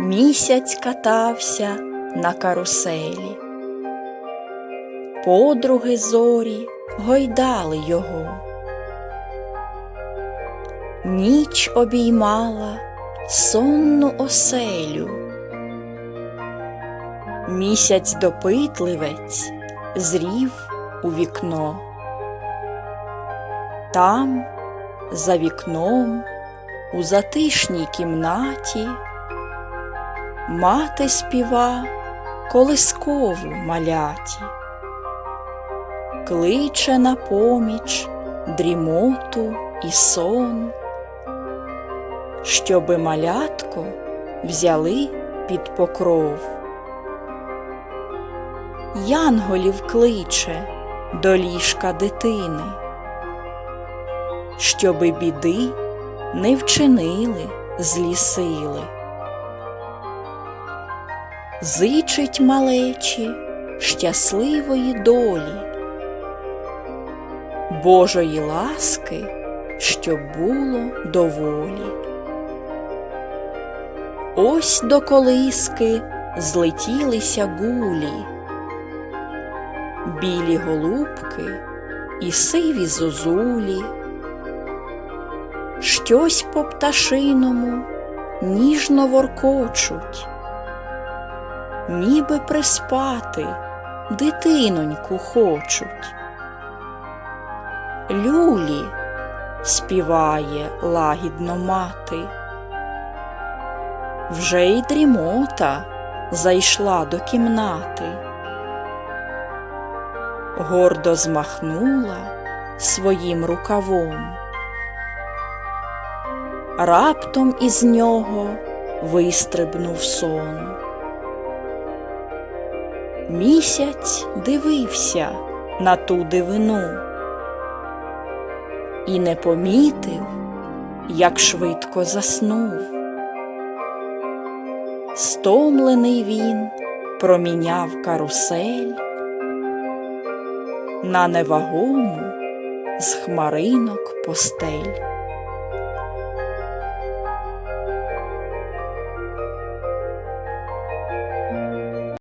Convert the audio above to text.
Місяць катався на каруселі, подруги зорі гойдали його, ніч обіймала сонну оселю, місяць допитливець зрів у вікно. Там, за вікном, у затишній кімнаті, мати співа колискову маляті, кличе на поміч дрімоту і сон, щоби малятко взяли під покров. Янголів кличе до ліжка дитини щоби біди не вчинили злі сили. Зичить малечі щасливої долі, Божої ласки, щоб було доволі. Ось до колиски злетілися гулі, білі голубки і сиві зозулі щось по пташиному ніжно воркочуть, ніби приспати дитиноньку хочуть. Люлі співає лагідно мати, вже й дрімота зайшла до кімнати, гордо змахнула своїм рукавом раптом із нього вистрибнув сон. Місяць дивився на ту дивину і не помітив, як швидко заснув. Стомлений він проміняв карусель на невагому з хмаринок постель.